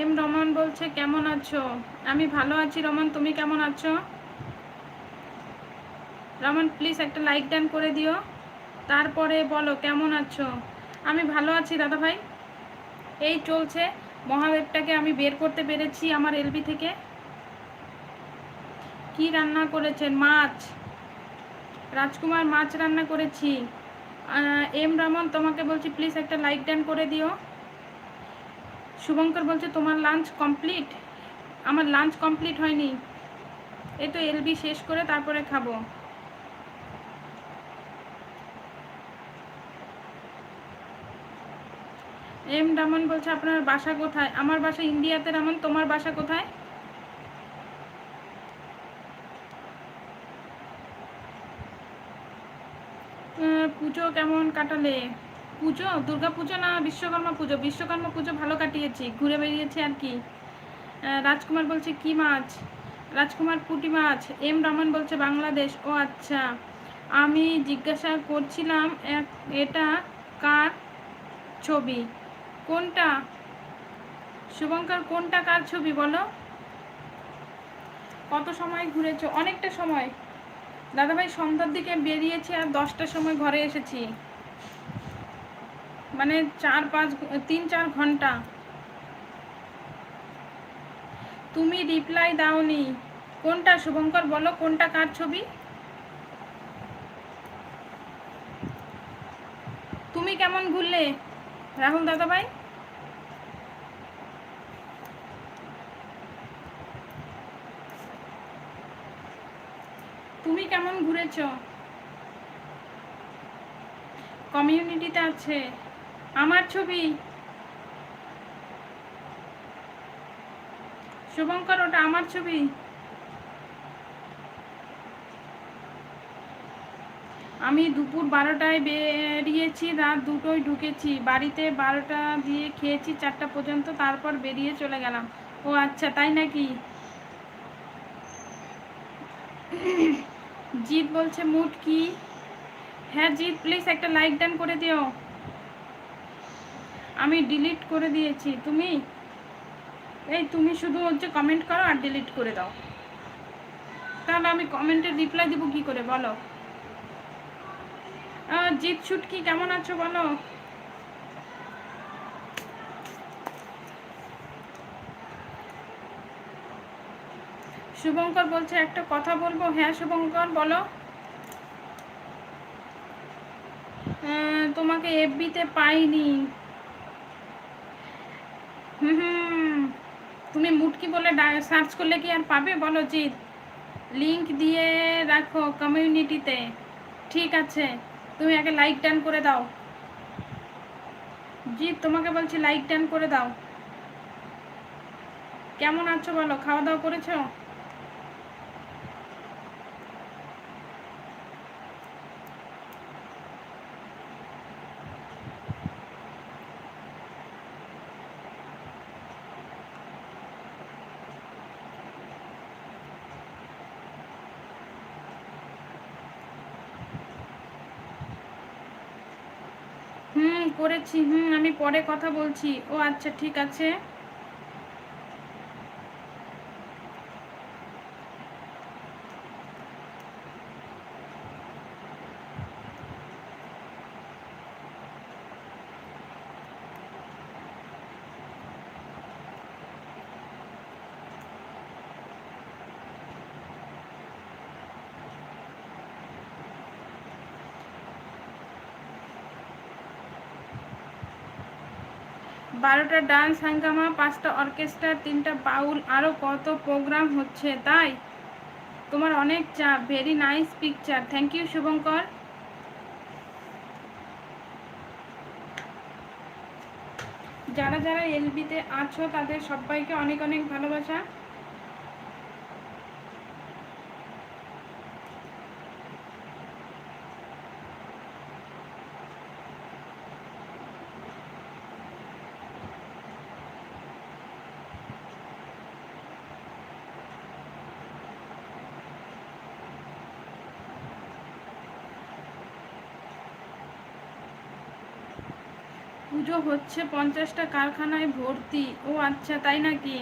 M Raman বলছে, কেমন আছো? আমি ভালো আছি রমন, তুমি কেমন আছো? রমন, প্লিজ একটা লাইক ডান করে দিও। তারপরে বলো, কেমন আছো? আমি ভালো আছি দাদা ভাই। এই চলছে। মহাদেবটাকে আমি বের করতে পেরেছি আমার এলবি থেকে। কি রান্না করেছেন? মাছ। রাজকুমার মাছ রান্না করেছি। এম রমন, তোমাকে বলছি, প্লিজ একটা লাইক ডান করে দিও। শুভঙ্কর বলছে, তোমার লাঞ্চ কমপ্লিট আমার লাঞ্চ কমপ্লিট হয়নি। এই তো এলবি শেষ করে তারপরে খাব। এম ডামন বলছে, আপনার বাসা কোথায়? আমার বাসা ইন্ডিয়াতে রামন, তোমার বাসা কোথায়? পুজো কেমন কাটালে? পুজো? দুর্গা পুজো না বিশ্বকর্মা পুজো? বিশ্বকর্মা পুজো ভালো কাটিয়েছি, ঘুরে বেরিয়েছি আর কি। রাজকুমার বলছে, কি মাছ? রাজকুমার, পুটি মাছ। এম রমন বলছে, বাংলাদেশ। ও আচ্ছা। আমি জিজ্ঞাসা করছিলাম, এক, এটা কার ছবি? কোনটা? শুভঙ্কর, কোনটা কার ছবি বলো? কত সময় ঘুরেছো? অনেকটা সময়। দাদাভাই সন্ধ্যার দিকে বেরিয়েছি আর দশটার সময় ঘরে এসেছি। মানে চার পাঁচ তিন চার ঘণ্টা। তুমি রিপ্লাই দাওনি। কোনটা শুভঙ্কর বলো, কোনটা কার ছবি? তুমি কেমন ঘুরলে, রাহুল দাদা ভাই তুমি কেমন ঘুরেছ? কমিউনিটিতে আছে। আমার ছবি। শুভঙ্কর, ওটা আমার ছবি। আমি দুপুর বারোটায় বেরিয়েছি, রাত দুটোয় ঢুকেছি। বাড়িতে বারোটা দিয়ে খেয়েছি, চারটা পর্যন্ত, তারপর বেরিয়ে চলে গেলাম। ও আচ্ছা তাই নাকি? জিৎ বলছে, মুড কি? হ্যাঁ জিৎ প্লিজ একটা লাইক ডান করে দিও। আমি ডিলিট করে দিয়েছি, তুমি? এই তুমি শুধু হচ্ছে কমেন্ট করো আর ডিলিট করে দাও। তাহলে আমি কমেন্টের রিপ্লাই দেবো কি করে বলো? জিৎ ছুটকি কেমন আছো বলো? শুভঙ্কর বলছে, একটা কথা বলব? হ্যাঁ শুভঙ্কর, বলো। তোমাকে এফবিতে পাইনি। হুম। তুমি মুটকি বলে সার্চ করলে কি আর পাবে? বলো জিৎ। লিঙ্ক দিয়ে রাখো কমিউনিটিতে ঠিক আছে। তুমি আগে লাইক টান করে দাও। জিৎ, তোমাকে বলছি লাইক টান করে দাও। কেমন আছো বলো? খাওয়া দাওয়া করেছ হুম করেছি হুম আমি পরে কথা বলছি। ও আচ্ছা ঠিক আছে। বারোটা ডান্স হাঙ্গামা, পাঁচটা অর্কেস্ট্রা, তিনটা বাউল আরও কত প্রোগ্রাম হচ্ছে তাই? তোমার অনেক চাপ very nice picture thank you Shubhankar. যারা যারা এলবিতে আছো, তাদের সবাইকে অনেক অনেক ভালোবাসা। পুজো হচ্ছে পঞ্চাশটা কারখানায় ভর্তি। ও আচ্ছা তাই নাকি?